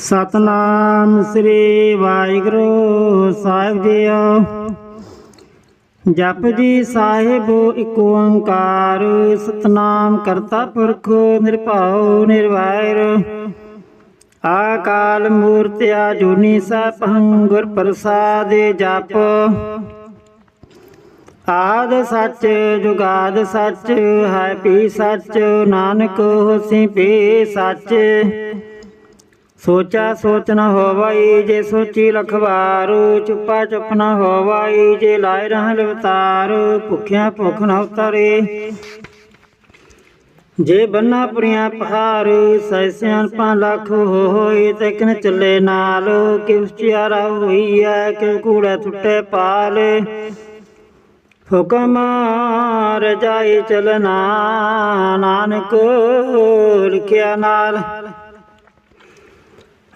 ਸਤਨਾਮ ਸ੍ਰੀ ਵਾਹਿਗੁਰੂ ਸਾਹਿਬ ਜੀਓ। ਜਪ ਜੀ ਸਾਹਿਬ, ਇੱਕ ਓੰਕਾਰ, ਸਤਨਾਮ ਕਰਤਾ ਪੁਰਖ, ਨਿਰਭਉ, ਨਿਰਵੈਰ। ਆਕਾਲ ਮੂਰਤਿਆ ਆਜੂਨੀ ਸਪਹੰ ਗੁਰ ਪ੍ਰਸਾਦ ਜਪ। ਆਦ ਸੱਚ, ਜੁਗਾਦ ਸੱਚ, ਹੈ ਪੀ ਸੱਚ, ਨਾਨਕ ਹੋਸੀ ਪੀ ਸੱਚ। ਸੋਚਾ ਸੋਚ ਨ ਹੋਵਈ, ਜੇ ਸੋਚੀ ਲਖਵਾਰੂ, ਚੁੱਪਾ ਚੁੱਪ ਨ ਹੋਵਈ, ਜੇ ਲਾਇ ਰਹਿ ਲਵਤਾਰ, ਭੁਖਿਆ ਭੁਖ ਨ ਉਤਰੇ। ਜੇ ਬੰਨਾ ਪੁਰੀਆਂ ਪਹਾੜ ਸੈਸਿਆਂ ਪਾ ਲੱਖ ਹੋਏ, ਤੇ ਕਿਨ ਚੱਲੇ ਨਾਲ, ਕਿਉ ਚਿਆਰਾ ਹੋਈ ਐ ਕਿ ਕੂੜਾ ਟੁੱਟੇ ਪਾਲ। ਹੁਕਮ ਰਜਾਈ ਚਲਨਾ ਨਾਨਕ ਲਿਖਿਆ ਨਾਲ।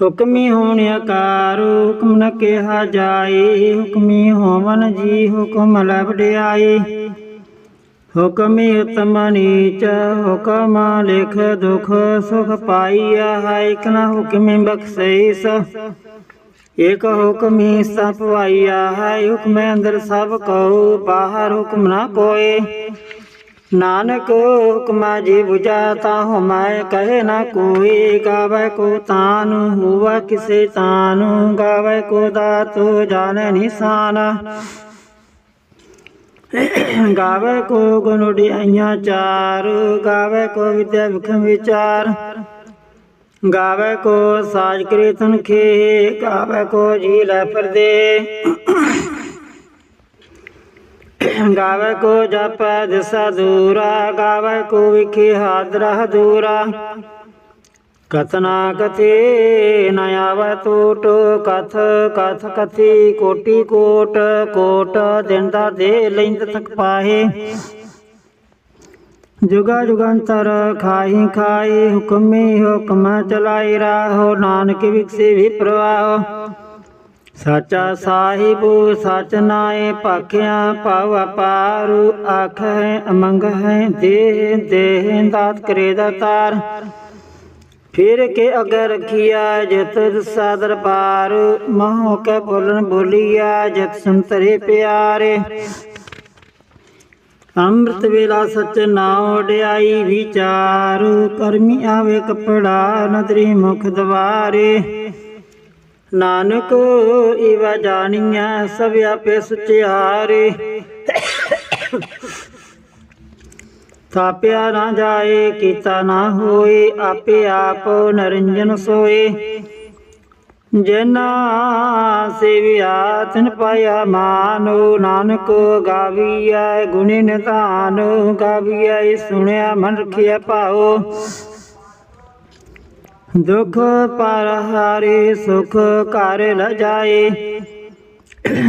ਹੁਕਮੀ ਹੋਣ ਆਕਾਰ, ਹੁਕਮ ਨ ਕਿਹਾ ਜਾਏ, ਹੁਕਮੀ ਹੋਵਨ ਜੀ ਹੁਕਮ ਲੈ ਹੁਕਮੀ ਉਤਮ ਨੀਚ, ਹੁਕਮ ਲਿਖ ਦੁਖ ਸੁਖ ਪਾਈਆ ਹੈ ਇਕ ਨ ਹੁਕਮੀ ਬਖਸ਼ਈਸ ਇਕ ਹੁਕਮੀ ਸਭ ਪਾਈਆ ਹੈ ਹੁਕਮੇ ਅੰਦਰ ਸਭ ਕਉ, ਬਾਹਰ ਹੁਕਮ ਨਾ ਕੋਏ। ਨਾਨਕ ਹੁਕਮਾ ਜੀ 부ਜਾ ਤਾ ਹਮੈ ਕਹੇ ਨਾ ਕੋਈ, ਗਾਵੇ ਕੋ ਤਾਨ ਹੁਵਾ ਕਿਸੇ ਤਾਨ, ਗਾਵੇ ਕੋ ਦਾਤੋ, ਜਾਣੇ ਨਿਸ਼ਾਨ। ਗਾਵੇ ਕੋ ਗੁਣ ਉਡਿਆਈਆਂ ਚਾਰ, ਗਾਵੇ ਕੋ ਵਿਦਿਆ ਵਿਖਮ ਵਿਚਾਰ। ਗਾਵੇ ਕੋ ਸਾਜ ਕੀਰਤਨ ਖੇ, ਗਾਵੇ ਕੋ ਜੀ ਲੈ ਪਰਦੇ ਗਾਵੇ ਕੋ ਜਪੈ ਦਿਸਾ ਦੂਰਾ ਗਾਵੇ ਕੋ ਵਿਖੇ ਹਾਦਰਾ ਦੂਰਾ ਕਤਨਾ ਕਥੇ ਨ ਆਵੈ ਟੂਟ ਕਥ ਕਥ ਕਥੀ ਕੋਟੀ ਕੋਟ ਕੋਟ ਦਿਨ ਦਾ ਦੇ ਲੈਂਦ ਤੱਕ ਪਾਹੇ ਜੁਗਾ ਜੁਗੰਤਰ ਖਾਹੀ ਖਾਈ ਹੁਕਮੀ ਹੁਕਮ ਚਲਾਈ ਰਾਹੋ ਨਾਨਕ ਵਿਕਸੇ ਵੀ ਪ੍ਰਵਾਹ ਸਾਚਾ ਸਾਹਿਬ, ਸਚ ਨਾਏ ਭਾਖਿਆ ਪਾਵ ਪਾਰੂ ਆਖ ਹੈ ਅਮੰਗ ਹੈ ਦੇਹ ਦੇਹ ਦਾਤ ਕਰੇ ਦਾਤਾਰ ਫਿਰ ਕੇ ਅਗਰ ਰਖੀਆ ਜਿਤ ਦਸਾ ਦਰਬਾਰ, ਮਹੋ ਕੇ ਬੋਲਣ ਬੋਲੀਆ ਜਤ ਸੰਤਰੇ ਪਿਆਰੇ। ਅੰਮ੍ਰਿਤ ਵੇਲਾ ਸਚ ਨਾਉ ਡਿਆਈ ਵਿਚਾਰ, ਕਰਮੀ ਆਵੇ ਕਪੜਾ ਨਦਰੀ ਮੁਖ ਦਵਾਰੇ। ਨਾਨਕ ਇਵਾ ਜਾਣੀਐ ਸਭ ਆਪੇ ਸੁਚਿਆਰੇ। ਥਾਪਿਆ ਨਾ ਜਾਏ, ਕੀਤਾ ਨਾ ਹੋਏ, ਆਪੇ ਆਪ ਨਰਿੰਜਨ ਸੋਏ। ਜਿਨਾ ਸੇਵਿਆ, ਤਿਨ ਪਾਇਆ ਮਾਨੋ, ਨਾਨਕ ਗਾਵੀਐ, ਗੁਣੀ ਨਿਧਾਨ ਗਾਵੀਐ ਗੁਣਿਆ ਮਨ ਰਖਿਆ ਭਾਓ ਦੁਖ ਪਰ ਹਾਰੇ ਸੁਖ ਕਰ ਲ ਜਾਏ।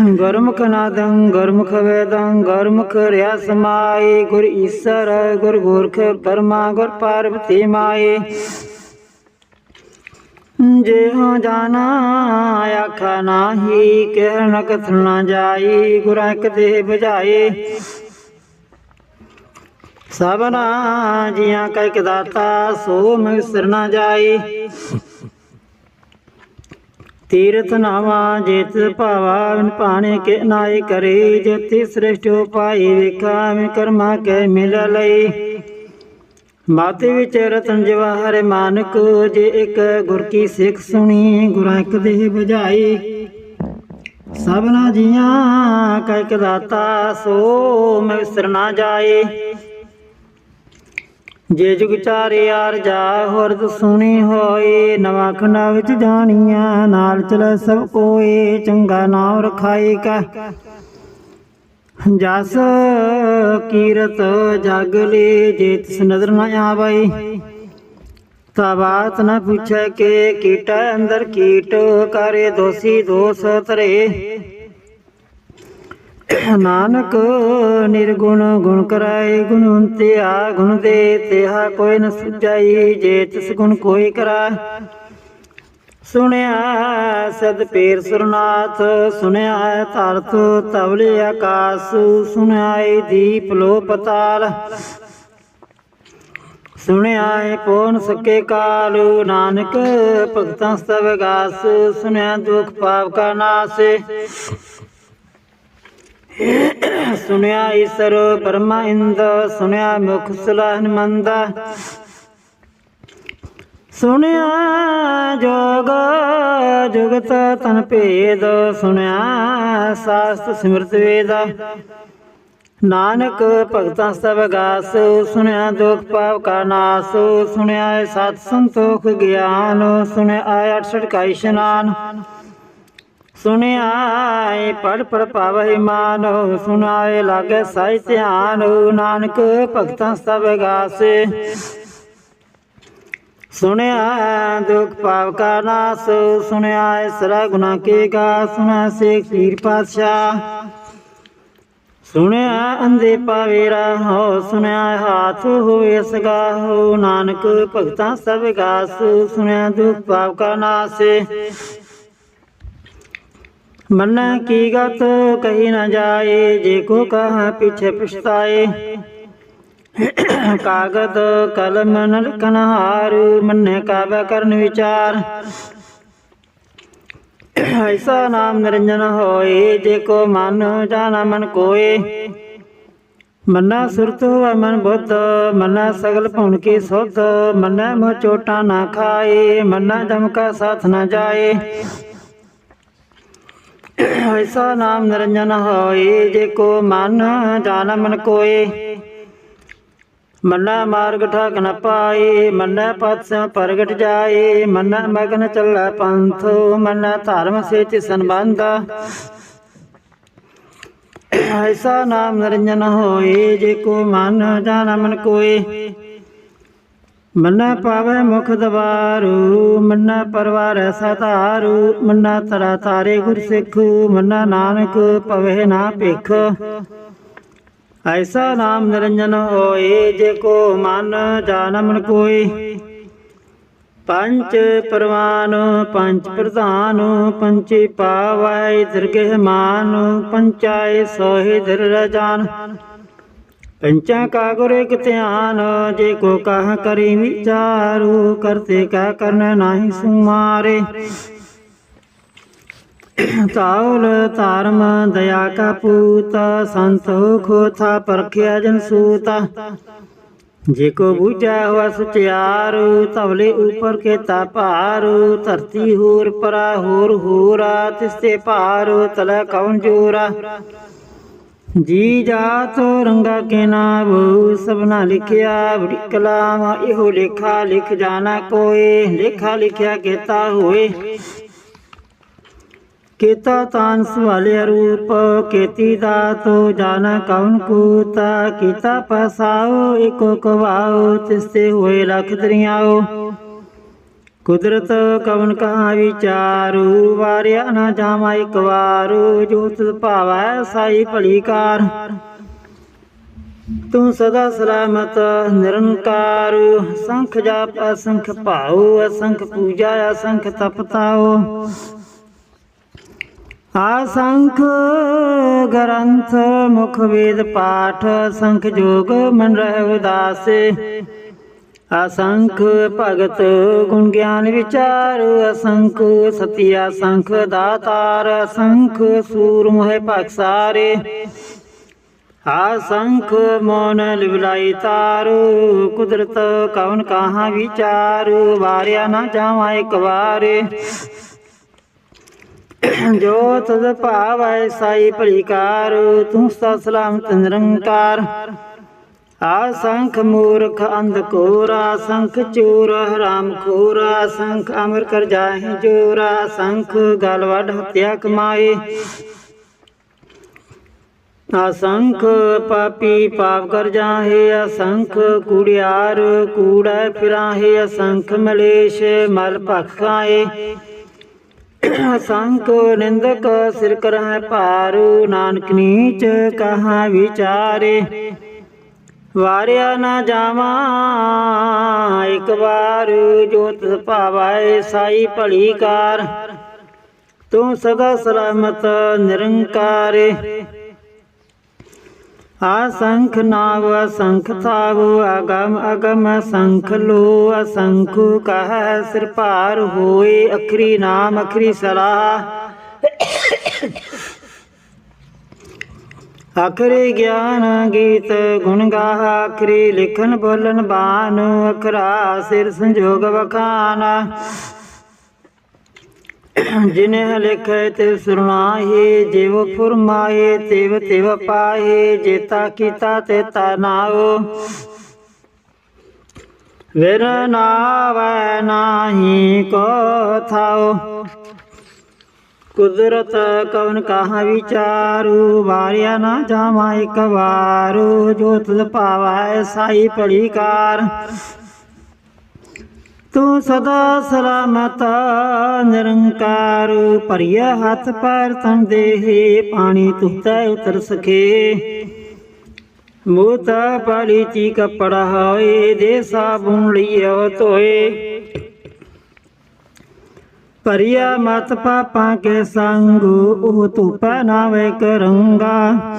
ਗੁਰਮੁਖ ਨਾਦੰ, ਗੁਰਮੁਖ ਵੇਦੰ, ਗੁਰਮੁਖ ਰਿਆ ਸਮਾਏ। ਗੁਰ ਈਸਰ, ਗੁਰ ਗੁਰਖ, ਪਰਮਾ, ਗੁਰ ਪਾਰਵਤੀ ਮਾਏ। ਜੇ ਹੋ ਜਾਣਾ, ਆਖਾ ਨਾਹੀ ਕਹਿ ਨ ਕਥ ਨਾ ਜਾਈ ਗੁਰਾਂ ਇੱਕ ਦੇ ਬੁਝਾਏ। ਸਭਨਾ ਜੀਆਂ ਕਾ ਇੱਕ ਦਾਤਾ ਸੋ ਮਿਸਰ ਨਾ ਜਾਈ। ਤੀਰਥ ਨਾਵਾ ਜੇਤ ਭਾਵਾ ਵਿਨ ਪਾਣੇ ਕੇ ਨਾਏ ਕਰੇ। ਜਤੀ ਸ੍ਰੇਸ਼ਟ ਉਪਾਈ ਵੇਖਾ ਮੈਂ ਕਰਮਾ ਕੇ ਮਿਲ ਲਈ। ਮਾਤੇ ਵਿੱਚ ਰਤਨ ਜਵਾਹਰ ਮਾਨਕ, ਜੇ ਇੱਕ ਗੁਰ ਕੀ ਸਿੱਖ ਸੁਣੀ, ਗੁਰਾਂ ਇੱਕ ਦੇਹ ਬੁਝਾਈ। ਸਭਨਾ ਜੀਆਂ ਕਾ ਇੱਕ ਦਾਤਾ ਸੋ ਮੈਂ ਨਾ ਜਾਏ ਜੇ ਜੁਗ ਚਾਰੇ ਆਰ ਜਾ ਹੋਰਤ ਸੁਣੀ ਹੋਏ, ਨਵਾਂ ਖੰਡਾ ਵਿੱਚ ਜਾਣੀਆਂ ਨਾਲ ਚਲੇ ਸਭ ਕੋਏ, ਚੰਗਾ ਨਾਮ ਰਖਾਈ ਕਾ। ਜਸ ਕੀਰਤ ਜਗ ਲੇ, ਜੇ ਤਿਸ ਨਦਰ ਨਾ ਆਵਈ ਤਾ ਬਾਤ ਨ ਪੁੱਛੈ ਕੇ ਕੀਟ ਅੰਦਰ ਕੀਟ, ਕਰੇ ਦੋਸੀ ਦੋਸ ਤਰੇ ਨਾਨਕ ਨਿਰਗੁਣ ਗੁਣ ਕਰਾਏ ਗੁਣਵੰਤਿਆ ਗੁਣ ਦੇ ਤਿਹਾ ਕੋਈ ਨ ਸੁਝਾਈ, ਜੇ ਤਿਸ ਗੁਣ ਕੋਈ ਕਰਾ। ਸੁਣਿਆ ਸਦ ਪੀਰ ਸੁਰਨਾਥ, ਸੁਣਿਆ ਹੈ ਧਰਤ ਤਵਲੇ ਆਕਾਸ, ਸੁਣਿਆ ਦੀਪ ਲੋ ਪਤਾਲ ਸੁਣਿਆਏ ਏ ਪੋਨ ਸਕੇ ਕਾਲੂ, ਨਾਨਕ ਭਗਤਾਂ ਸਭ ਗਾਸ, ਸੁਣਿਆ ਦੁਖ ਪਾਪ ਕਾ ਨਾਸ। ਸੁਣਿਆ ਈਸਰ ਪਰਮਾ ਇੰਦ, ਸੁਣਿਆ ਮੁਖ ਸੁਲਾਹਨ ਮੰਦਾ ਸੁਣਿਆ ਜੋਗ, ਜੁਗਤ ਤਨ ਭੇਦ, ਸੁਣਿਆ ਸਾਸਤ ਸਿਮਰਤ ਵੇਦ। ਨਾਨਕ ਭਗਤਾਂ ਸਭ ਗਾਸ, ਸੁਣਿਆ ਦੁਖ ਪਾਪ ਕਾ ਨਾਸ, ਸੁਣਿਆ ਸਤ ਸੰਤੋਖ ਗਿਆਨ, ਸੁਣਿਆ ਏ 68 ਕਾ ਇਸ਼ਨਾਨ। ਸੁਣਿਆਏ ਏ ਪੜ ਪੜ ਪਾਵਹਿ ਮਾਨ ਸੁਣਿਆ ਲਾਗੇ ਸਾਈ ਧਿਆਨ, ਨਾਨਕ ਭਗਤਾਂ ਸਭ ਗਾਸ। ਸੁਣਿਆ ਦੁਖ ਪਾਪ ਕਾ ਨਾਸ ਸੁਣਿਆ ਸਰਾ ਗੁਨਾ ਕੇ ਗਾ ਸੁਣਿਆ ਸੇ ਪੀਰ ਪਾਤਸ਼ਾਹ। ਸੁਣਿਆ ਅੰਦੇ ਪਾਵੇਰਾ ਹੋ ਸੁਣਿਆ ਹਾਥ ਹੋਏ ਸਗਾ ਹੋ ਨਾਨਕ ਭਗਤਾਂ ਸਭ ਗਾਸ ਸੁਣਿਆ ਦੁਖ ਪਾਪ ਕਾ ਨਾਸ। ਮਨ ਕੀ ਗਤ ਕਹੀ ਨਾ ਜਾਏ, ਜੇ ਕੋ ਕਹਾ ਪਿਛੇ ਪਛਤਾਏ। ਕਾਗਦ ਕਲਮ ਨਲਕਨ ਹਾਰ ਮੰਨੇ ਕਾਬਾ ਕਰਨ ਵਿਚਾਰ। ਐਸਾ ਨਾਮ ਨਿਰੰਜਨ ਹੋਏ, ਜੇ ਕੋ ਮਨ ਜਾਣਾ ਮਨ ਕੋਏ। ਮਨਾ ਸੁਰਤ ਹੋਵੇ ਮਨ ਬੁੱਧ, ਮਨਾ ਸਗਲ ਭਉਣ ਕੀ ਸੁਧ, ਮਨਾ ਮੋ ਚੋਟਾ ਨਾ ਖਾਏ, ਮਨਾ ਜਮ ਕਾ ਸਾਥ ਨਾ ਜਾਏ। ਐਸਾ ਨਾਮ ਨਿਰੰਜਨ ਹੋਏ ਜੇ ਕੋ ਮਨ ਜਾਣਾ ਮਨ ਕੋਏ। ਮੰਨਾ ਮਾਰਗ ਠਾਕ ਨ ਪਾਏ ਮੰਨਾ ਪਤ ਪ੍ਰਗਟ ਜਾਏ ਮੰਨਾ ਮਗਨ ਚੱਲਾ ਪੰਥ, ਮੰਨਾ ਧਰਮ ਸੇਚ ਸੰਬੰਧ। ਐਸਾ ਨਾਮ ਨਿਰੰਜਨ ਹੋਏ ਜੇ ਕੋ ਮਨ ਜਾਣਾ ਮਨ ਕੋਏ। ਮੰਨਾ ਪਾਵੇ ਮੁਖ ਦਵਾਰੂ, ਮੰਨਾ ਪਰਵਾਰ ਸਤਾਰੂ, ਮੰਨਾ ਤਰਾ ਤਾਰੇ ਗੁਰ ਸਿੱਖ, ਮੰਨਾ ਨਾਨਕ ਪਵੇ ਨਾ ਭਿਖ। ਐਸਾ ਨਾਮ ਨਿਰੰਜਨ ਹੋਏ, ਜੇ ਕੋ ਮਨ ਜਾਣ ਮਨ ਕੋਈ ਪੰਚ ਪਰਵਾਨ ਪੰਚ ਪ੍ਰਧਾਨ ਪੰਚੇ ਪਾਵੈ ਦਰਗਹਿ ਮਾਨ ਪੰਚਾਏ ਸੋਹਿ ਦਰ ਰਜਾਨ। ਪੰਚਾ ਕਾ ਗੁਰ ਇਕ ਧਿਆਨ, ਜੇ ਕੋ ਕਹ ਕਰੀ ਵਿਚਾਰੂ, ਕਰਤੇ ਕਾ ਕਰਨ ਨਾਹੀ ਸੁਮਾਰੇ। ਤਾਉਲ ਧਰਮ ਦਇਆ ਕਾ ਪੂਤ ਸੰਤੋਖ ਥਾ ਪਰਖਿਆ ਜਨ ਸੂਤਾ। ਜੇ ਕੋ ਬੂਝਾ ਹੋਆ ਸਚਿਆਰੂ ਤਵਲੇ ਉਪਰ ਕੇ ਤਾ ਭਾਰੂ, ਧਰਤੀ ਹੋਰ ਪਰਾ ਹੋਰ ਹੋਰਾ, ਤਿਸਤੇ ਭਾਰੂ, ਤਲ ਕੌਣ ਜੀ ਜਾਤ ਰੰਗਾ ਕੇ ਨਾਮ ਸਭਨਾ ਲਿਖਿਆ, ਬੜੀ ਕਲਾਮ, ਇਹੋ ਲੇਖਾ ਲਿਖ ਜਾਣਾ ਕੋਏ, ਲੇਖਾ ਲਿਖਿਆ ਕੀਤਾ ਹੋਏ। ਕੀਤਾ ਤਾਨ ਸਵਾਲੇ ਰੂਪ, ਕੀਤੀ ਦਾਤੋ, ਜਾਣਾ ਕੌਣ ਕੂਤਾ, ਕੀਤਾ ਪਸਾਓ ਇਕੋ ਕਵਾਓ ਤਿਸਤੇ ਹੋਏ ਲਖ ਦਰਿਆਓ ਕੁਦਰਤ ਕਵਨ ਕਹਾ ਵਿਚਾਰੂ, ਵਾਰਿਆ ਨਾ ਜਾਵਾ ਇਕ ਵਾਰੂ, ਜੋ ਤਿਸ ਭਾਵੈ ਸਾਈ ਭਲੀ ਕਾਰ ਤੂੰ ਸਦਾ ਸਲਾਮਤ, ਨਿਰੰਕਾਰ, ਸੰਖ ਜਾਪ ਅਸੰਖ ਭਾਉ, ਅਸੰਖ ਪੂਜਾ ਅਸੰਖ ਤਪਤਾਓ ਆਸੰਖ ਗ੍ਰੰਥ ਮੁਖ ਵੇਦ ਪਾਠ, ਸੰਖ ਜੋਗ ਮਨ ਰਹਿ ਉਦਾਸੇ। ਅਸੰਖ ਭਗਤ ਗੁਣ ਗਿਆਨ ਵਿਚਾਰ, ਅਸੰਖ ਸਤਿਆ ਸੰਖ ਦਾਤਾਰ, ਅਸੰਖ ਸੂਰ ਮੋਹਿ ਭਖ ਸਾਰੇ। ਆਸੰਖ ਮੋਨ ਲਿਵਲਾਈ ਤਾਰੂ, ਕੁਦਰਤ ਕਵਨ ਕਹਾ ਵਿਚਾਰ, ਵਾਰਿਆ ਨਾ ਜਾਵਾ ਇੱਕ ਵਾਰੇ। ਜੋ ਤਦ ਭਾਵੈ ਸਾਈ ਭਲੀਕਾਰ, ਤੂੰ ਸਦਾ ਸਲਾਮ ਨਿਰੰਕਾਰ। ਆਸੰਖ ਮੂਰਖ ਅੰਧ ਕੋਰਾ, ਸੰਖ ਚੋਰ, ਹਰਾਮ ਖੋਰਾ, ਸੰਖ ਅਮਰ ਕਰ ਜਾਹੇ ਜੋਰਾ, ਸੰਖ ਗਲਵੜ ਹਤਿਆ ਹੱਤਿਆ ਕਮਾਏ ਅਸੰਖ ਪਾਪੀ ਪਾਪ ਕਰ ਜਾਹੇ ਅਸੰਖ ਕੂੜਿਆਰ ਕੂੜੈ ਫਿਰਾਹੇ ਅਸੰਖ ਮਲੇਸ਼ ਮਲ ਭਖ ਖਾਏ। ਸੰਕ ਨਿੰਦਕ ਸਿਰ ਕਰਹਿ ਭਾਰੂ, ਨਾਨਕ ਨੀਚ ਕਹਾ ਵਿਚਾਰੇ। ਵਾਰਿਆ ਨਾ ਜਾਵਾਂ। ਇੱਕ ਵਾਰ ਜੋਤ ਭਾਵੈ ਸਾਈ ਭਲੀ ਕਾਰ ਤੂੰ ਸਦਾ ਸਲਾਮਤ ਨਿਰੰਕਾਰ। ਆਸੰਖ ਨਾਵ ਅਸੰਖ ਥਾਵ ਅਗਮ ਅਗਮ ਅਸੰਖ ਲੋ ਅਸੰਖ ਕਹ ਸਿਰ ਭਾਰ ਹੋਏ, ਅਖਰੀ ਨਾਮ, ਅਖਰੀ ਸਲਾਹ। ਅਖਰੇ ਗਿਆਨ ਗੀਤ ਗੁਣ ਗਾਹ ਅਖਰੇ ਲਿਖਣ ਬੋਲਣ ਬਾਨ ਅਖਰਾ ਸਿਰ ਸੰਜੋਗ ਵਖਾਨ। ਜਿਨੇ ਲਿਖੇ ਤੇ ਸੁਣਾਏ ਜਿਵ ਫੁਰਮਾਏ ਤਿਵ ਤਿਵ ਪਾਏ ਜੇਤਾ ਕੀਤਾ ਤੇ ਤਾ ਨਾਉ ਵਿਰ ਨਾਵੈ ਨਾਹੀ ਕੋ ਥਾਉ ਕੁਦਰਤ ਕਵਨ ਕਹਾ ਵਿਚਾਰੂ? ਵਾਰਿਆ ਨਾ ਜਾਵਾ ਇਕ ਵਾਰੂ। ਜੋ ਤੁਧ ਭਾਵੈ ਸਾਈ ਪੜੀ ਕਾਰ ਤੂੰ ਸਦਾ ਸਲਾਮਤ, ਨਿਰੰਕਾਰ। ਭਰੀਆ ਹੱਥ ਪੈਰ ਤਨ ਦੇਹੇ, ਪਾਣੀ ਤੁਤੈ ਉਤਰ ਸਕੇ ਮੂਤਾ ਪਾਲੀ ਚੀ ਕਪੜਾ ਹੋਏ, ਦੇ ਸਾਬੁਨ ਲਿਓ ਧੋਏ। ਪਰਿਆ ਮਤ ਪਾਪਾਂ ਕੇ ਸੰਗ, ਉਹ ਤੂੰ ਪਹਿਨਾਵੇ ਕਰੰਗਾ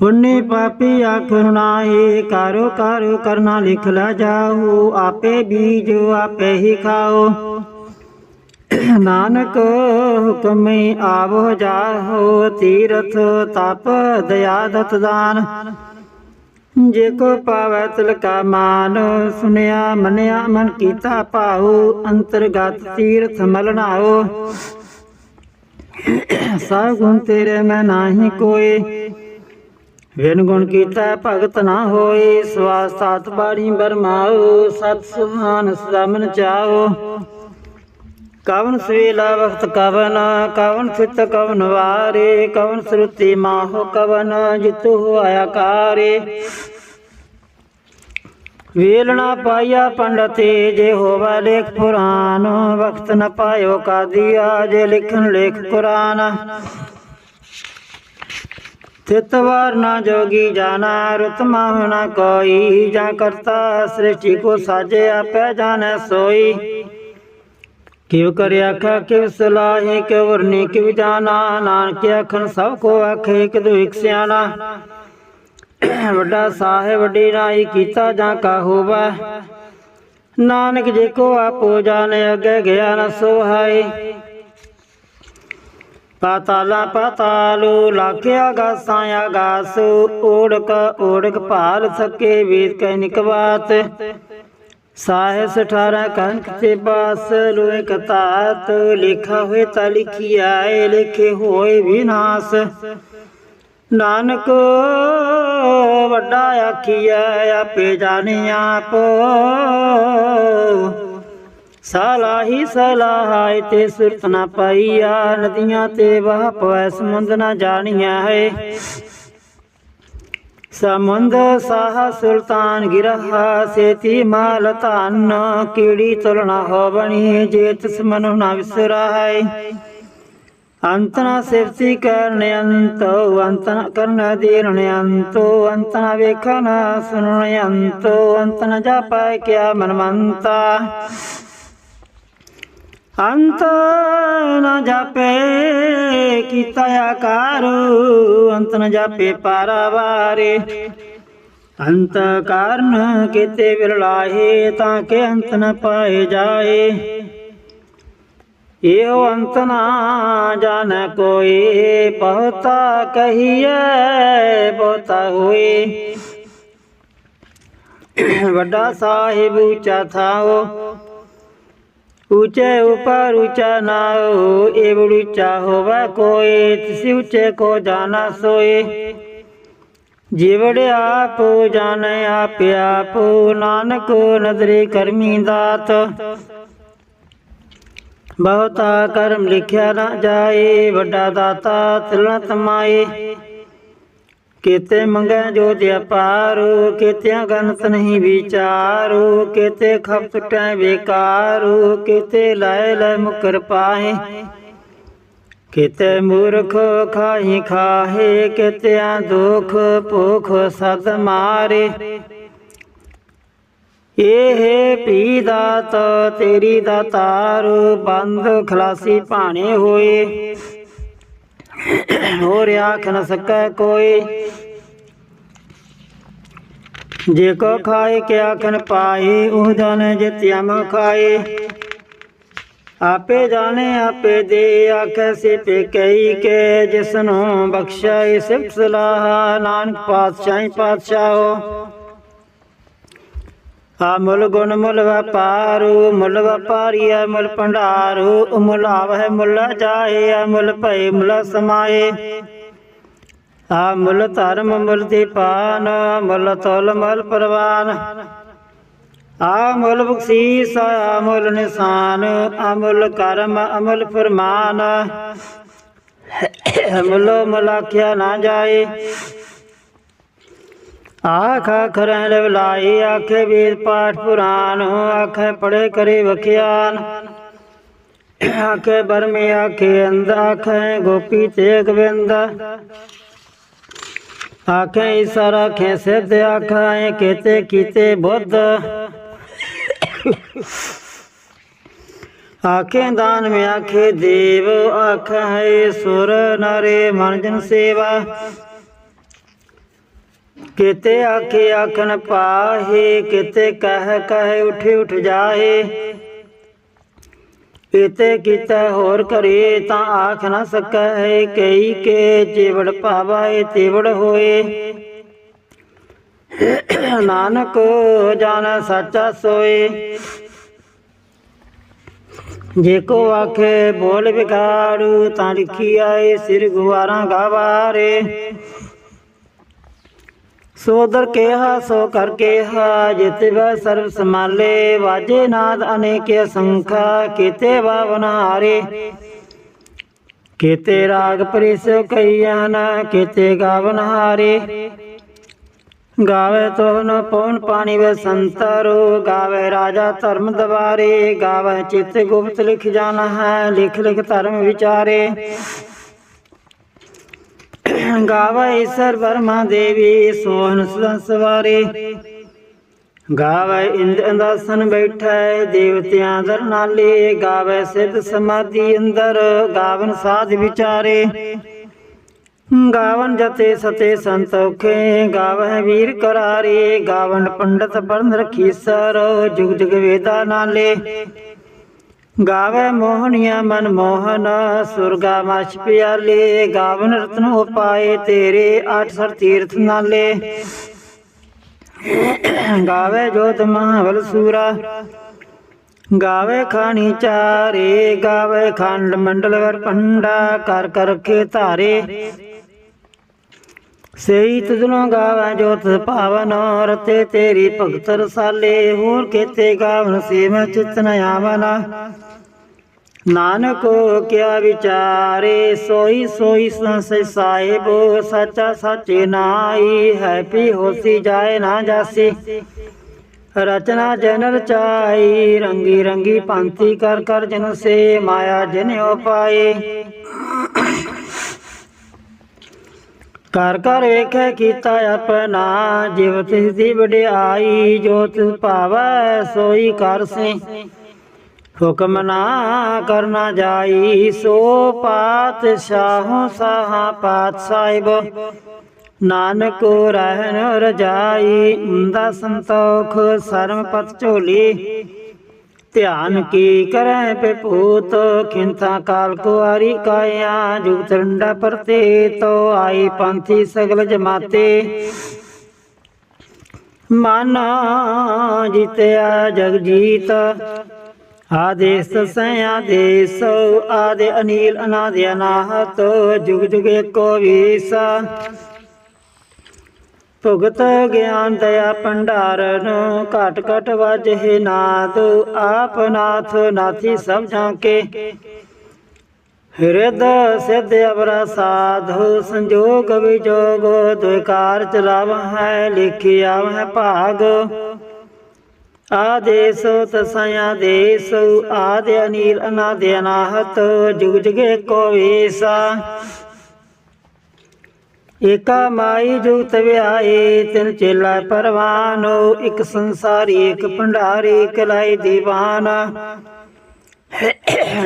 ਪੁੰਨੇ ਪਾਪੀ ਆਖਰ ਨਾਹੀ ਕਾਰੋ ਕਾਰੋ ਕਰਨਾ ਲਿਖ ਲੈ ਜਾਓ, ਆਪੇ ਬੀਜ ਆਪੇ ਹੀ ਖਾਓ। ਨਾਨਕ ਹੁਕਮੇ ਆਵੋ ਜਾਹੋ, ਤੀਰਥ ਤਪ ਦਇਆ ਦਤ ਦਾਨ। ਜੇ ਕੋ ਪਾਵੈ ਤਿਲਕਾ ਮਾਨ, ਸੁਨਿਆ ਮੰਨਿਆ ਮਨ ਕੀਤਾ ਭਾਉ, ਅੰਤਰਗਤ ਤੀਰਥ ਮਲਣਾਓ ਸਭ ਗੁਣ ਤੇਰੇ ਮੈਂ ਨਾਹੀ ਕੋਏ ਵਿਨ ਗੁਣ ਕੀਤਾ ਭਗਤ ਨਾ ਹੋਏ ਸਵਾਸ ਸਾਤ ਬਾਣੀ ਬਰਮਾਓ ਸਤ ਸੁਹਾਨ ਸਦਾ ਮਨ ਚਾਓ ਕਵਨ ਸਵੇਲਾ ਵਖਤ ਕਵਨ ਕਵਨ ਸਿਤ ਕਵਨ ਵਾਰੇ, ਕਵਨ ਸਰੂਤੀ ਮਾਹੋ ਕਵਨ ਜਿਤੁ ਹੋਇਆ ਕਾਰੇ ਵੇਲਣਾ ਪਾਇਆ ਪੰਡਤੇ, ਜੇ ਹੋਵਾ ਲੇਖ ਪੁਰਾਨ ਵਕਤ ਨ ਪਾਇਓ ਕਾਦੀਆ, ਜੇ ਲਿਖਣ ਲੇਖ ਕੁਰਾਨ। ਤਿਤ ਵਾਰ ਨਾ ਜੋਗੀ ਜਾਣਾ, ਰੁਤ ਮਾਹਣਾ ਕੋਈ, ਜਾਂ ਕਰਤਾ ਸ੍ਰਿਸ਼ਟੀ ਕੋ ਸਾਜੇ ਆਪੇ ਜਾਣੈ ਸੋਈ। ਕਿਵ ਕਰ ਆਖਾ ਕਿਵ ਸਲਾਹੀ, ਕਿਵ ਵਰਨੀ, ਕਿਵ ਜਾਣਾ, ਨਾਨਕ ਆਖਣ ਸਭ ਕੋ ਆਖੇ ਕਿਦੁ ਇਕ ਸਿਆਣਾ। ਵੱਡਾ ਸਾਹਿਬ, ਵੱਡੀ ਰਾਈ ਕੀਤਾ ਜਾਂ ਕਾ ਹੋਵਾ। ਨਾਨਕ ਜੇ ਕੋ ਆਪੋ ਜਾਣੇ, ਅੱਗੇ ਗਿਆ ਨ ਸੋਹਾਈ। ਪਾਤਾਲਾ ਪਾਤਾਲੂ, ਲਾਖਿਆ ਗਾਸਾਂ ਆਗਾਸ ਓੜਕ ਓੜਕ ਭਾਲ ਸਕੇ ਵੇਦ ਕੈ ਨਿਕਵਾਤ ਸਾਹੇ ਸਠਾਰਾ ਕੰਕ ਤੇ ਬਾਸ ਲੋਏ ਕਤਾਤ, ਲੇਖਾ ਹੋਏ ਤਾਂ ਲਿਖੀ ਆਏ ਲਿਖੇ ਹੋਏ ਵਿਨਾਸ਼। ਨਾਨਕ ਵੱਡਾ ਆਖੀਐ, ਆਪੇ ਜਾਣੇ ਆਪ। ਸਲਾਹੀ ਸਲਾਹਾਇ ਤੇ ਸੁਰਤ ਨਾ ਪਾਈਆ, ਨਦੀਆਂ ਤੇ ਵਹ ਪਵੈ, ਸਮੁੰਦ ਨਾ ਜਾਣੀਆ ਹੈ ਸਮੁੰਦ ਸਾਹ ਸੁਲਤਾਨ ਗਿਰਹਾ ਸੇਤੀ ਮਾਲ ਧਨ, ਕੀੜੀ ਤੁਲਣਾ ਹੋ ਬਣੀ ਜੇ ਤਿਸ ਮਨੁ ਨਾ ਵਿਸਰਾਇ ਅੰਤਨਾ ਸਿਫਤੀ ਕਰਨ ਅੰਤੋ, ਅੰਤਨਾ ਕਰਨ ਦੀਰਣ ਅੰਤੋ, ਅੰਤਨਾ ਵੇਖਣ ਸੁਣਨ ਅੰਤੋ, ਅੰਤਨਾ ਅੰਤ ਨਾ ਜਾਪੇ, ਕੀਤਾ ਆਕਾਰ, ਅੰਤ ਨਾ ਜਾਪੇ ਪਾਰਾਵਾਰੇ। ਅੰਤ ਕਾਰਨ ਕੀਤੇ ਵਿਰਲਾਹੇ ਤਾਂ ਕਿ ਅੰਤ ਨ ਪਾਏ ਜਾਏ। ਇਹੋ ਅੰਤ ਨਾ ਜਾਣ ਕੋਈ, ਬਹੁਤਾ ਕਹੀਏ ਬਹੁਤਾ ਹੋਏ। ਵੱਡਾ ਸਾਹਿਬ ਉੱਚਾ ਥਾਓ ऊंचे ऊपर ऊंचा नाओ एवं ऊंचा होवा कोई तिस ऊंचे को जाना सोए जीवड़े आप जाने आप आप नानक नजरे करमी दात ਬਹੁਤਾ ਕਰਮ ਲਿਖਿਆ ਨਾ ਜਾਏ ਵੱਡਾ ਦਾਤਾ ਤਿਲਣਾ ਤਮਾਏ ਕੀਤੇ ਮੰਗੈ ਜੋ ਅਪਾਰ, ਕੀਤਿਆਂ ਗਨਤ ਨਹੀਂ ਵਿਚਾਰੂ, ਕੀਤੇ ਖਪਤ ਟੈ ਬੇਕਾਰੂ ਕੀਤੇ ਲਾਇ ਲੈ ਮੁਕਰ ਪਾਏ ਕਿਤੇ ਮੂਰਖ ਖਾਹੀ ਖਾਹੇ, ਕਿਤਿਆਂ ਦੁਖ ਭੁਖ ਸਦ ਮਾਰੇ। ਇਹ ਪੀ ਦਾਤ, ਤੇਰੀ ਦਾਤਾਰ ਬੰਦ ਖਲਾਸੀ ਭਾਣੇ ਹੋਏ। ਹੋਰ ਆਖ ਨ ਸਕੈ ਕੋਈ। ਜੇ ਕੋ ਖਾਏ, ਕੇ ਆਖਨ ਪਾਈ ਉਹ ਜਾਣੇ ਜਿਤਿਆ ਮ ਖਾਏ। ਆਪੇ ਜਾਣੇ, ਆਪੇ ਦੇ ਆਖੈ, ਸਿਪੇ ਪੇ ਕਈ ਕੇ ਜਿਸਨੂੰ ਬਖਸ਼ਾਏ ਸਿਫਤ ਸਲਾਹ, ਨਾਨਕ ਪਾਤਸ਼ਾਹੀ ਪਾਤਸ਼ਾਹੋ। ਆ ਗੁਣ ਮੁੱਲ ਵਪਾਰੂ, ਮੁੱਲ ਵਪਾਰੀਐ ਮੁੱਲ ਭੰਡਾਰੂ ਮੁੱਲ ਆਵਹਿ ਮੁੱਲ ਜਾਏ ਮੁੱਲ ਭਏ ਮੁੱਲ ਸਮਾਏ ਆ ਮੁੱਲ ਧਰਮ ਮੁੱਲ ਦੀਪਾਨ ਮੁੱਲ ਤੁਲ ਮੁੱਲ ਪਰਵਾਨ। ਆ ਮੁੱਲ ਬਖਸ਼ੀਸ, ਅਮੁੱਲ ਨਿਸ਼ਾਨ, ਅਮੁੱਲ ਕਰਮ, ਅਮੁੱਲ ਫਰਮਾਨ। ਮੁੱਲ ਮਲਾਖਿਆ ਨਾ ਜਾਏ। ਆਖਾ ਖਰੈ ਲਵਲਾਈ ਆਖੇ ਵੇਦ ਪਾਠ ਪੁਰਾਨ ਆਖੇ ਪੜੇ ਕਰੇ ਵਖਿਆਨ। ਆਖੇ ਬਰਮੇ, ਆਖੇ ਅੰਦ ਆਖੇ ਗੋਪੀ ਤੇ ਗਵਿੰਦ ਆਖੇ ਈਸਰ, ਆਖੇ ਸਿੱਧ, ਆਖੇ ਕੀਤੇ ਕੀਤੇ ਬੁੱਧ। ਆਖੇ ਦਾਨ ਮੇ ਆਖੇ ਦੇਵ, ਆਖੇ ਸੁਰ ਨਰੇ ਮਨ ਜਨ ਸੇਵਾ। ਕਿਤੇ ਆਖੇ ਆਖਣ ਪਾਹੇ, ਕਿਤੇ ਕਹਿ ਕਹਿ ਉਠ ਉਠ ਜਾਏ ਇਤੇ ਕੀਤਾ ਹੋਰ ਕਰੇ ਤਾਂ ਆਖ ਨਾ ਸਕੈ, ਕਈ ਕੇ ਜੀਵੜ ਭਾਵਾਏ ਤੇਵੜ ਹੋਏ। ਨਾਨਕ ਜਾਣ ਸਾਚਾ ਸੋਏ। ਜੇ ਕੋ ਆਖੇ ਬੋਲ ਵਿਗਾੜੂ ਤਾਂ ਲਿਖੀ ਆਏ ਸਿਰ ਗੁਆਰਾਂ ਗਾਵਾਰੇ। ਸੋਦਰ ਕਿਹਾ, ਸੋ ਕਰ ਕਿਹਾ, ਜਿਤੇ ਵੈ ਸਰਬ ਸਮਾਲੇ ਵਾਜੇ ਨਾਦ ਅਨੇਕ ਸੰਖਾ, ਕੀਤੇ ਬਾਵਨ ਹਾਰੇ। ਕੀਤੇ ਰਾਗ ਪਰਿਸ ਕਈਆਂ ਕੀਤੇ ਗਾਵਨ ਹਾਰੇ। ਗਾਵੇ ਤੋਨ ਪਉਨ ਪਾਣੀ ਵੇ ਸੰਤਰੋ, ਗਾਵੇ ਰਾਜਾ ਧਰਮ ਦਵਾਰੇ, ਗਾਵੇ ਚਿਤ ਗੁਪਤ ਲਿਖ ਜਾਣਾ ਹੈ, ਲਿਖ ਲਿਖ ਧਰਮ ਵਿਚਾਰੇ। ਗਾਵੇ ਈਸ਼ਰ ਬਰਮਾ ਦੇਵੀ ਸੋਹਨ ਸੰਸਵਾਰੇ ਗਾਵੇ ਇੰਦ ਅੰਦਾਸਨ ਬੈਠੈ, ਦੇਵਤਿਆਂ ਦਰ ਨਾਲੇ। ਗਾਵੇ ਸਿੱਧ ਸਮਾਧੀ ਅੰਦਰ, ਗਾਵਨ ਸਾਧ ਵਿਚਾਰੇ। ਗਾਵਨ ਜਤੇ ਸਤੇ ਸੰਤੋਖੇ ਗਾਵਹਿ ਵੀਰ ਕਰਾਰੇ। ਗਾਵਨ ਪੰਡਤ ਬਰਨ ਰਖੀ ਸਰ, ਜੁਗ ਜੁਗ ਵੇਦਾ ਨਾਲੇ। ਗਾਵੇ ਮੋਹਣੀਆਂ ਮਨ ਮੋਹਨ, ਸੁਰਗਾ ਮਛ ਪਿਆਲੇ, ਗਾਵਨ ਰਤਨ ਉਪਾਏ, ਤੇਰੇ ਅੱਠ ਸਰ ਤੀਰਥ ਨਾਲੇ। ਗਾਵੇ ਜੋਤ ਮਹਾਬਲ ਸੂਰਾ, ਗਾਵੇ ਖਾਣੀ ਚਾਰੇ, ਗਾਵੇ ਖੰਡ ਮੰਡਲ ਵਰ ਪੰਡਾ, ਕਰ ਕਰ ਰਖੇ ਧਾਰੇ। ਸਈ ਤੁਧਨੋਂ ਗਾਵਾ ਜੋਤ ਭਾਵਨ ਰਤੇ ਤੇਰੀ ਭਗਤ ਰਸਾਲੇ, ਹੋਰ ਕੀਤੇ ਗਾਵਨ ਸੇਵ ਚਿਤ ਆਵਨਾ। ਨਾਨਕ ਕਿਆ ਵਿਚਾਰੇ, ਸੋਈ ਸੋਈ ਸੰਸੈ ਸਾਹਿਬ, ਸੱਚਾ ਸੱਚੇ ਨਾਈ ਹੈ ਪੀ ਹੋਸੀ ਜਾਏ ਨਾ ਜਾਸੀ। ਰਚਨਾ ਜਨ ਰਚਾਈ ਰੰਗੀ ਰੰਗੀ ਪੰਥੀ ਕਰ ਕਰ ਜਨ ਸੇ, ਮਾਇਆ ਜਨਿਓ ਪਾਏ। ਕਰ ਕਰ ਵੇਖੈ ਕੀਤਾ ਆਪਣਾ, ਜਿਵ ਤਿਸ ਦੀ ਵਡਿਆਈ ਜੋ ਤਿਸ ਭਾਵੈ ਸੋਈ ਕਰ ਸੇ। ਹੁਕਮ ਨਾ ਕਰਨਾ ਜਾਈ ਸੋ ਪਾਤ ਸ਼ਾਹੋ ਸਾਹਾ ਪਾਤ ਸਾਹਿਬ। ਨਾਨਕ ਰਹਿਨ ਰਜਾਈ, ਦਾ ਸੰਤੋਖ ਸਰਮ ਪਤ ਝੋਲੀ। ਧਿਆਨ ਕੀ ਕਰੈ ਪੇ ਭੂਤ ਖਿੰਥਾ ਕਾਲ ਕੁਆਰੀ ਕਾਇਆ, ਜੁਗ ਤਰੰਡਾ ਪਰਤੇ ਤੋ ਆਈ ਪੰਥੀ ਸਗਲ ਜਮਾਤੇ। ਮਨ ਜਿਤਿਆ ਜਗ ਜੀਤ ਆਦੇਸ ਸੈ ਆਦੇਸ ਆਦੇ ਅਨੀਲ ਅਨਾਦਿ ਅਨਾਹਤ ਜੁਗ ਜੁਗ ਏਕੋ ਵੀਸਾ। ਭੁਗਤ ਗਿਆਨ ਦਇਆ ਭੰਡਾਰਨ, ਘਟ ਘਟ ਵਾਜੇ ਨਾਦ, ਆਪ ਨਾਥ ਨਾਥੀ ਸਭ ਜਾਂਕੇ ਹਿਰਦ ਸਿਧ ਅਵਰਾ ਸਾਧੂ, ਸੰਜੋਗ ਵਿਜੋਗ ਦੁਇਕਾਰ ਚਲਾਵ ਹੈ ਲਿਖਿਆ ਹੈ ਭਾਗ। ਆਦੇਸ ਤਸਇਆ ਦੇਸ, ਆਦਿ ਅਨੀਲ ਅਨਾਦਿ ਅਨਾਹਤ, ਜੁਗ ਜੁਗੇ ਕੋ ਵੇਸਾ। ਏਕਾ ਮਾਈ ਜੁਗਤ ਵਿਆਏ ਤਿਨ ਚੇਲਾ ਪਰਵਾਨੋ, ਇਕ ਸੰਸਾਰੀ, ਇਕ ਭੰਡਾਰੀ, ਇਕ ਲਾਈ ਦੀਵਾਨ।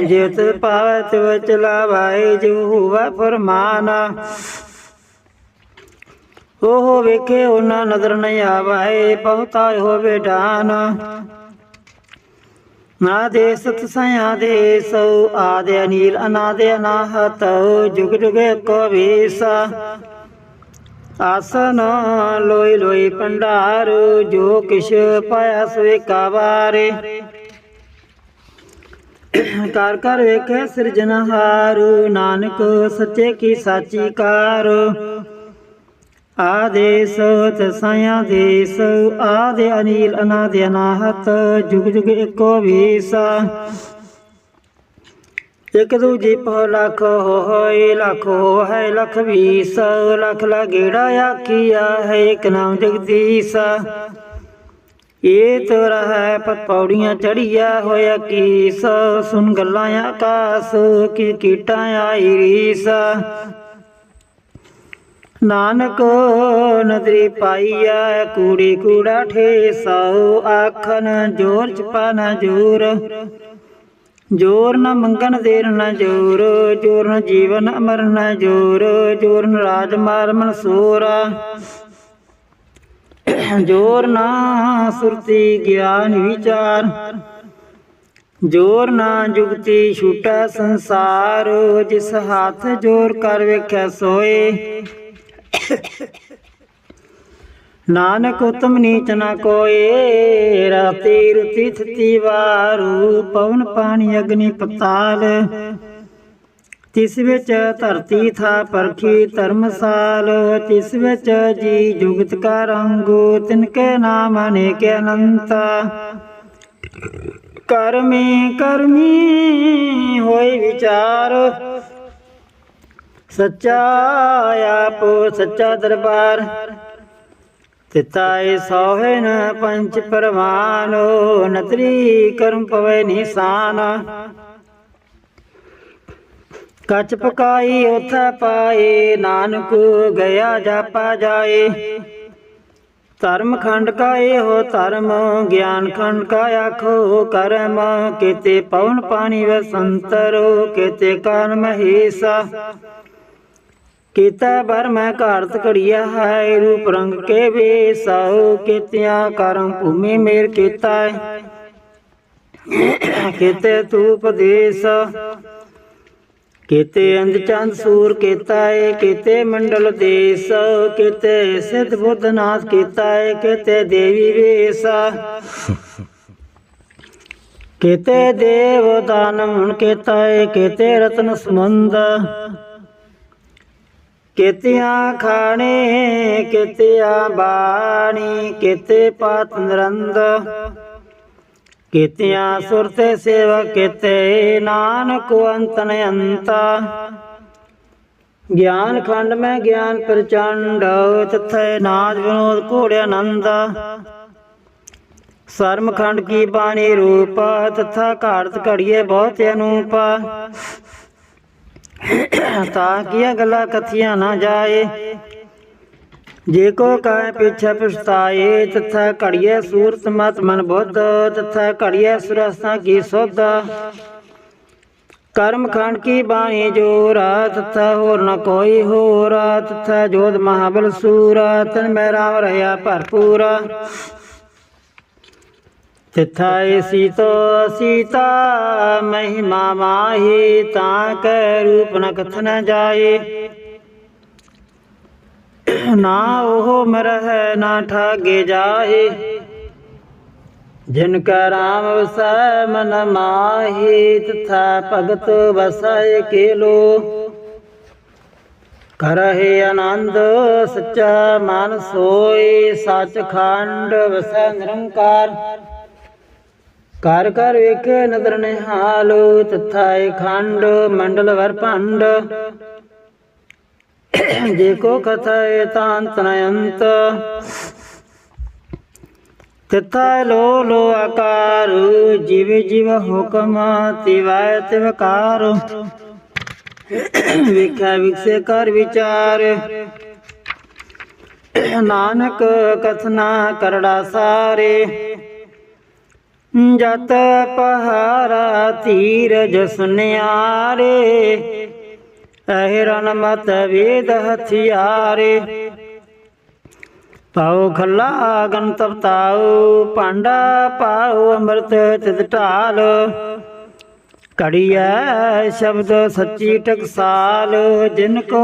ਜਿਤ ਪਾਵੈ ਤਿਵ ਚਲਾਵਾਏ ਜੋ ਹੋਵਾ ਫਰਮਾਨ। ਉਹ ਵੇਖੇ ਉਹਨਾਂ ਨਜ਼ਰ ਨਹੀਂ ਆਵਾਏ, ਬਹੁਤਾ ਹੋਵੇ ਢਾਨ ਨਾ ਸਤ ਸਿਆ ਦੇ ਸੋ ਆਦੇ ਅਨੀਲ ਅਨਾਦੇ ਅਨਾਹਤ, ਜੁਗ ਜੁਗ ਕੋ ਵੀਸਾ। ਆਸਨ ਲੋਈ ਲੋਈ ਭੰਡਾਰ ਜੋ ਕਿਛ ਪਾਇਆ ਸੋਏ ਕਾਵਾਰੇ ਕਰ ਕਰ ਵੇਖੇ ਸਿਰਜਨਹਾਰ ਨਾਨਕ ਸੱਚੇ ਕੀ ਸਾਚੀ ਕਾਰ। ਆਦੇਸ ਤਸਾਇਆ ਦੇਸ, ਆਦੇ ਅਨੀਲ ਅਨਾਦੇ ਅਨਾਹਤ, ਜੁਗ ਜੁਗ ਇੱਕੋ ਵੀਸਾ। ਇਕ ਦੂਜੀ ਪਹੁ ਲੱਖ ਹੋਏ, ਲੱਖ ਹੈ ਲਖ ਵੀਸ। ਲਖ ਲਗੇੜਾ ਆਖੀਆ ਹੈ, ਇਕ ਨਾਮ ਜਗਦੀਸ਼। ਇਹ ਤੋਰਾ ਹੈ ਪੌੜੀਆਂ ਚੜੀਆ ਹੋਇਆ ਕੀਸ। ਸੁਨ ਗੱਲਾਂ ਆਕਾਸ, ਕੀ ਕੀਟਾਂ ਆਈ ਰੀਸ। ਨਾਨਕ ਨਦਰੀ ਪਾਈਆ ਕੂੜੀ ਕੂੜਾ ਠੇਸਾਉ ਆਖਨ ਜੋਰ ਚਪਾ ਨਾ ਜੋਰ। ਜੋਰ ਨ ਮੰਗਣ ਦੇਰ ਨ ਜੋਰ ਜੋਰ ਨ ਜੀਵਨ ਅਮਰ ਨ ਜੋਰ ਜੋਰ ਨ ਰਾਜ ਮਾਰ ਮਨਸੂਰਾ ਜੋਰ ਨਾ ਸੁਰਤੀ ਗਿਆਨ ਵਿਚਾਰ, ਜੋਰ ਨਾ ਜੁਗਤੀ ਛੂਟਾ ਸੰਸਾਰ, ਜਿਸ ਹੱਥ ਜੋਰ ਕਰ ਵੇਖਿਆ ਸੋਏ। ਨਾਨਕ ਉਤਮ ਨੀਚ ਨਾ ਕੋਏ, ਰਾਤੀ ਰੁਤੀ ਥਤੀ ਵਾਰੂ, ਪਵਨ ਪਾਣੀ ਅਗਨੀ ਪਤਾਲ। ਤਿਸ ਵਿੱਚ ਧਰਤੀ ਥਾ ਪਰਖੀ ਧਰਮਸਾਲ, ਤਿਸ ਵਿੱਚ ਜੀ ਜੁਗਤ ਕਾ ਰੰਗੋ, ਤਿਨ ਕੇ ਨਾਮ ਅਨੇਕ ਅਨੰਤਾ। ਕਰਮੀ ਕਰਮੀ ਹੋਈ ਵਿਚਾਰ ਸੱਚਾ ਆਪ, ਸੱਚਾ ਦਰਬਾਰ। ਤਿਤਾਏ ਸੋਹਣ ਪੰਚ ਪਰਵਾਨੋ, ਨਤਰੀ ਕਰਮ ਪਵੇ ਨਿਸ਼ਾਨ। ਕਚ ਪਕਾਈ ਉਥੈ ਪਾਏ, ਨਾਨਕ ਗਿਆ ਜਾਪਾ ਜਾਏ। ਧਰਮ ਖੰਡ ਕਾ ਇਹੋ ਧਰਮ, ਗਿਆਨ ਖੰਡ ਕਾ ਆਖੋ ਕਰਮ। ਕੀਤੇ ਪਵਨ ਪਾਣੀ ਵਸੰਤਰੋ, ਕੀਤੇ ਕਾਨ ਮਹੇਸਾ। ਕੀਤਾ ਬਰ ਮੈਂ ਘਾਰਤ ਘੜੀਆ ਹੈ ਰੂਪ ਰੰਗ ਕੇ ਵੇਸਾਉ ਕੀਤਿਆਂ, ਕਰਮ ਭੂਮੀ ਮੇਰ ਕੀਤਾ ਕੀਤੇ ਤੂੰ ਉਪਦੇਸ ਕੀਤੇ ਅੰਧ ਚੰਦ ਸੂਰ ਕੀਤਾ ਏ, ਕੀਤੇ ਮੰਡਲ ਦੇਸ ਕੀਤੇ ਸਿੱਧ ਬੁੱਧ ਨਾਥ ਕੀਤਾ ਏ, ਕੀਤੇ ਦੇਵੀ ਵੇਸਾ ਕੀਤੇ ਦੇਵ ਦਾਨਵ ਕੀਤਾ ਏ, ਕੀਤੇ ਰਤਨ ਸਮੁੰਦ ਕੀਤਿਆਂ ਖਾਣੇ, ਕੀਤਿਆਂ ਬਾਣੀ ਕਿਤੇ ਪਾਤ ਨਰੰਦ? ਕੀਤਿਆਂ ਸੁਰਤੇ ਸੇਵਾ ਕੀਤੇ ਨਾਨਕ ਅੰਤ ਨ ਅੰਤਾ? ਗਿਆਨ ਖੰਡ ਮੈਂ ਗਿਆਨ ਪ੍ਰਚੰਡ ਤਥੇ ਨਾਦ ਵਿਨੋਦ ਘੋੜਿਆ ਆਨੰਦ। ਸਰਮ ਖੰਡ ਕੀ ਬਾਣੀ ਰੂਪ, ਤਥਾ ਘਾੜਤ ਘੜੀਏ ਬਹੁਤ ਅਨੂਪ ਤਾਂ ਕੀਆ ਗੱਲਾਂ ਕਥੀਆਂ ਨਾ ਜਾਏ? ਜੇ ਕੋ ਕਾਇ ਪਿਛੇ ਪਛਤਾਏ, ਤਥਾ ਘੜੀਏ ਸੂਰਤ ਮਤ ਮਨ ਬੁੱਧ, ਤਥਾ ਘੜੀਏ ਸੁਰਸਾਂ ਕੀ ਸੁਧ। ਕਰਮ ਖੰਡ ਕੀ ਬਾਣੀ ਜੋਰਾ, ਤਥਾ ਹੋਰ ਨ ਕੋਈ ਹੋਰਾ, ਤਥਾ ਜੋਧ ਮਹਾਬਲ ਸੂਰਾ, ਤਨ ਮੈਂ ਰਾਮ ਰਹਾ ਭਰਪੂਰਾ। ਤਿਥਾ ਏ ਸੀਤੋ ਸੀਤਾ ਮਹਿਮਾ ਮਾਹੀ ਤਾਂ ਕੈ ਰੂਪ ਨ ਕਥਨ ਜਾਏ। ਨਾ ਉਹ ਮਰਹਿ ਨਾ ਠਾਗੇ ਜਾਏ। ਜਿਨ ਕਾ ਰਾਮ ਵਸੈ ਮਨ ਮਾਹੀ ਤਥਾ ਭਗਤ ਵਸੈ ਕੇਲੋ। ਕਰਹਿ ਆਨੰਦ ਸੱਚਾ ਮਨ ਸੋਈ ਸੱਚ ਖੰਡ ਵਸੈ ਨਿਰੰਕਾਰ। ਕਰ ਕਰ ਵੇਖੇ ਨਦਰ ਨਿਹਾਲ ਤਥਾ ਏ ਖੰਡ, ਮੰਡਲ ਵਰ ਭੰਡ। ਜੇ ਕੋ ਕਥੈ ਤਾਂਤ ਨ ਤਿਥੈ ਲੋ ਲੋ ਆਕਾਰ, ਜਿਵ ਜਿਵ ਹੁਕਮ ਤਿਵੈ ਤਿਵਕਾਰ ਵੇਖਿਆ ਵਿਖਸੇ ਕਰ ਵਿਚਾਰ। ਨਾਨਕ ਕਥਨਾ ਕਰੜਾ ਸਾਰੇ। ਜਤ ਪਹਾਰਾ ਧੀਰਜ ਸੁਨਿਆਰੇ, ਅਹਿਰਨ ਮਤ ਵੇਦ ਹਥਿਆਰੇ। ਪਾਉ ਖੱਲਾ ਗੰਤਵ ਤਾਉ ਪਾਂਡਾ ਪਾਉ ਅੰਮ੍ਰਿਤ ਤਿਤ ਢਾਲ। ਕੜੀਐ ਸ਼ਬਦ ਸੱਚੀ ਟਕਸਾਲ, ਜਿਨ ਕੋ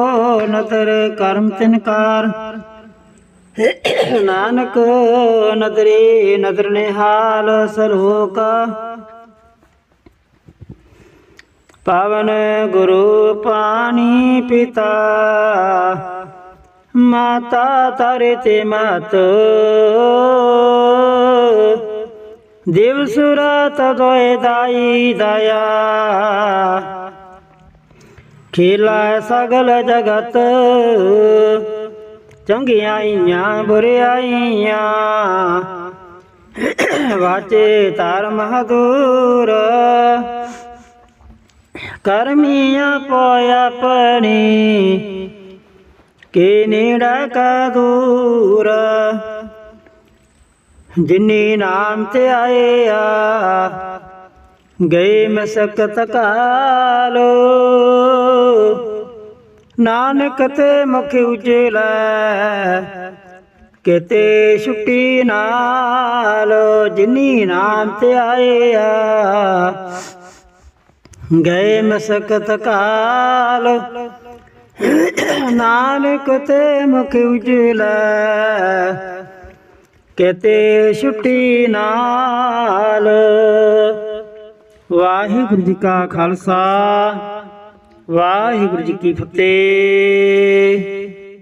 ਨਦਰ ਕਰਮ ਤਿਨਕਾਰ ਨਾਨਕ ਨਦਰੇ ਨਦਰ ਨਿਹਾਲ ਸਰੋਕ ਪਵਨ ਗੁਰੂ ਪਾਣੀ ਪਿਤਾ। ਮਾਤਾ ਤਰੇ ਤੇ ਮਤ ਦੇਵ ਸੁਰਤ ਦੋਇ ਦਾਈ ਦਇਆ। ਖੇਲਾ ਸਗਲ ਜਗਤ। ਚੰਗਿਆਈਆਂ ਬੁਰਿਆਈਆਂ। ਵਾਚੇ ਧਰ ਮਹਦੂਰ। ਕਰਮੀਆਂ ਪੋਇ ਆਪਣੀ, ਕੇ ਨੇੜਾ ਕਾ ਦੂਰ। ਜਿਨੀ ਨਾਮ ਤੇ ਆਏ ਆ ਗਏ ਮਸਕਤ ਕਾਲੋ। ਨਾਨਕ ਤੇ ਮੁਖ ਉਜਲਾ, ਕਿਤੇ ਛੁੱਟੀ ਨਾਲ ਜਿਨੀ ਨਾਮ ਤੇ ਆਏ ਆ ਗਏ ਮਸਕਤ ਕਾਲ, ਨਾਨਕ ਤੇ ਮੁਖ ਉਜਲਾ, ਕਿਤੇ ਛੁੱਟੀ ਨਾਲ। ਵਾਹਿਗੁਰੂ ਜੀ ਕਾ ਖਾਲਸਾ ਵਾਹਿਗੁਰੂ ਜੀ ਕੀ ਫਤਿਹ।